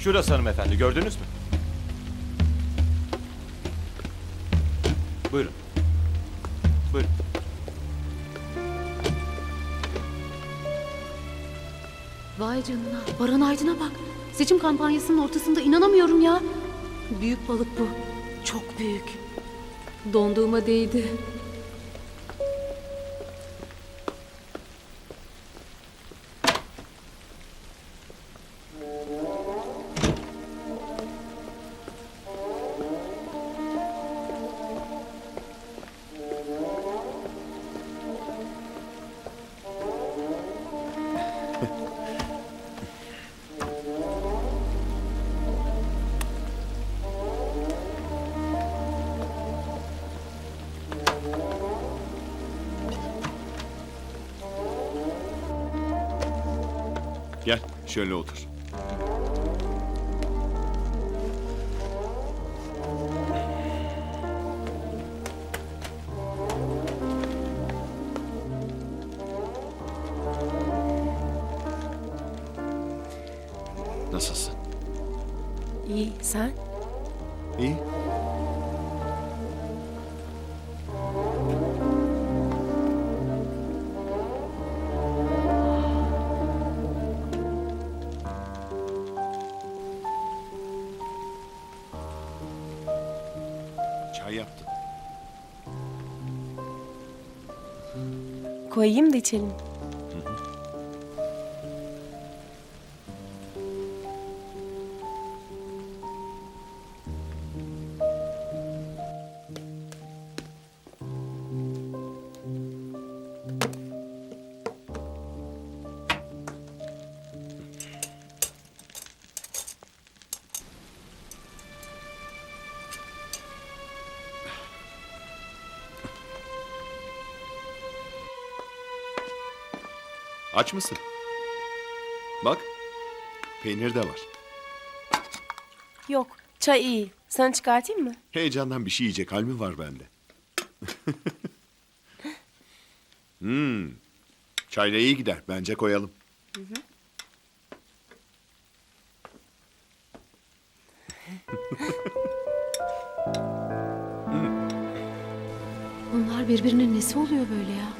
Şurası hanımefendi gördünüz mü? Buyurun. Buyurun. Vay canına. Baran Aydın'a bak. Seçim kampanyasının ortasında inanamıyorum ya. Büyük balık bu. Çok büyük. Donduğuma değdi. Gel şöyle otur. Nasılsın? İyi, sen? İyi. Koyayım da içelim. Aç mısın? Bak. Peynir de var. Yok, çay iyi. Sana çıkartayım mı? Heyecandan bir şey yiyecek hal mi var bende? hmm. Çayla iyi gider. Bence koyalım. Bunlar birbirinin nesi oluyor böyle ya?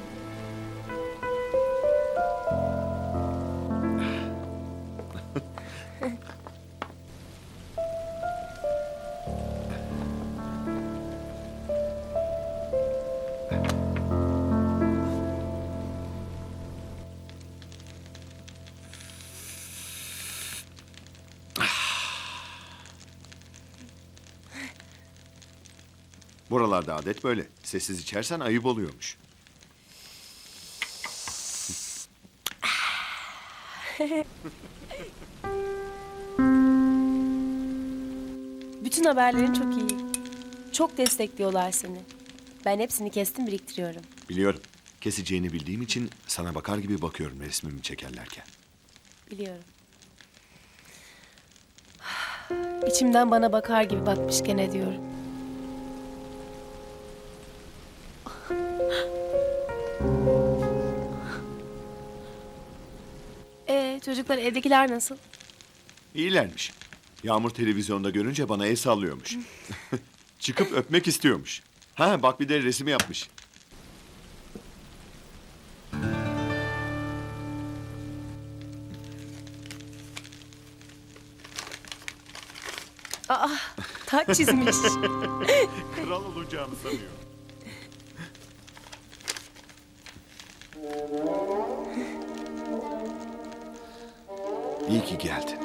Buralarda adet böyle. Sessiz içersen ayıp oluyormuş. Bütün haberlerin çok iyi. Çok destekliyorlar seni. Ben hepsini kestim biriktiriyorum. Biliyorum. Keseceğini bildiğim için sana bakar gibi bakıyorum resmimi çekerlerken. Biliyorum. İçimden bana bakar gibi bakmış gene diyorum. Ee, çocuklar evdekiler nasıl? İyilermiş. Yağmur televizyonda görünce bana el sallıyormuş. Çıkıp öpmek istiyormuş. Ha bak bir de resim yapmış. Aa, taç çizmiş. Kral olacağını sanıyor. İyi ki geldin.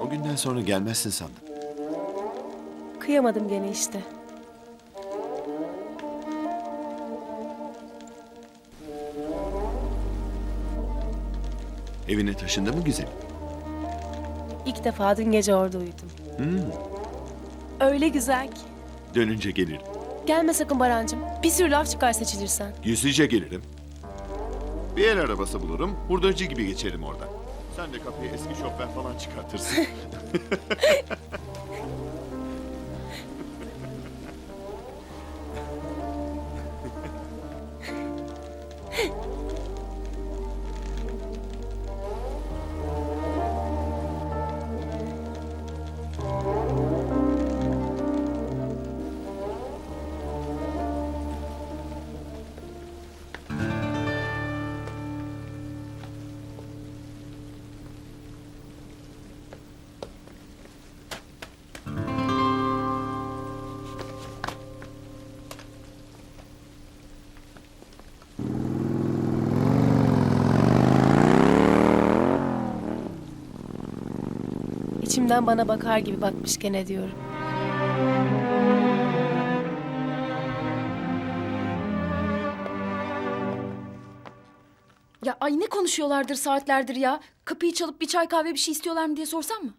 O günden sonra gelmezsin sandım. Kıyamadım gene işte. Evine taşındı mı güzelim? İlk defa dün gece orada uyudum. Öyle güzel ki. Dönünce gelirim. Gelme sakın Barancığım. Bir sürü laf çıkar seçilirsen. Gizlice gelirim. Bir el arabası bulurum, hurdacı gibi geçerim oradan. Sen de kapıya eski şoför falan çıkartırsın. İçimden bana bakar gibi bakmış gene diyorum. Ya ay ne konuşuyorlardır saatlerdir ya. Kapıyı çalıp bir çay kahve bir şey istiyorlar mı diye sorsam mı?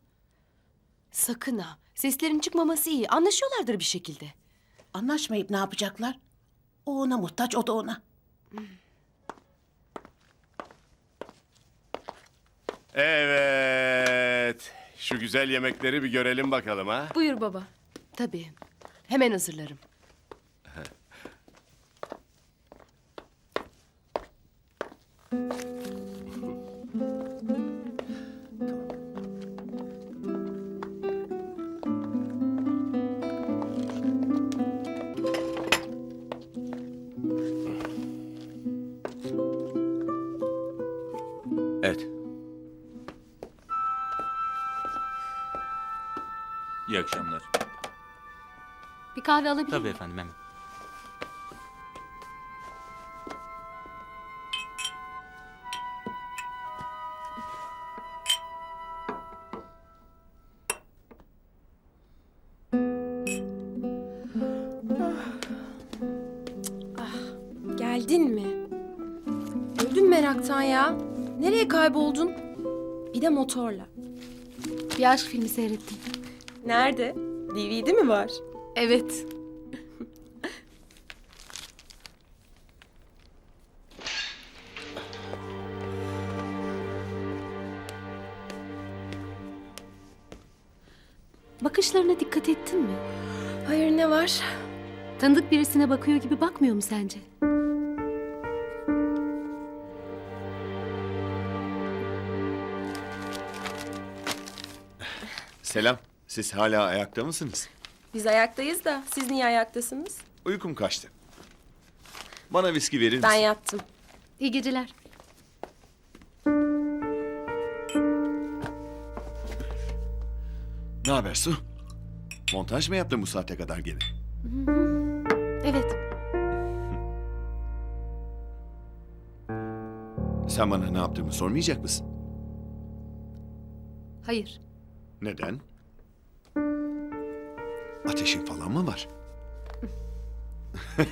Sakın ha. Seslerin çıkmaması iyi. Anlaşıyorlardır bir şekilde. Anlaşmayıp ne yapacaklar? O ona muhtaç, o da ona. Evet. Şu güzel yemekleri bir görelim bakalım ha. Buyur baba. Tabii. Hemen hazırlarım. Evet. İyi akşamlar. Bir kahve alabilir Tabii miyim? efendim hemen. Geldin mi? Öldüm meraktan ya. Nereye kayboldun? Bir de motorla. Bir aşk filmi seyrettim. Nerede? DVD mi var? Evet. Bakışlarına dikkat ettin mi? Hayır ne var? Tanıdık birisine bakıyor gibi bakmıyor mu sence? Selam. Siz hala ayakta mısınız? Biz ayaktayız da siz niye ayaktasınız? Uykum kaçtı. Bana viski verir misin? Ben yattım. İyi geceler. Ne haber Su? Montaj mı yaptın bu saate kadar gene? Evet. Sen bana ne yaptığımı sormayacak mısın? Hayır. Neden? Ateşin falan mı var?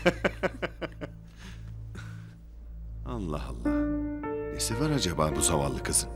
Allah Allah. Nesi var acaba bu zavallı kızın?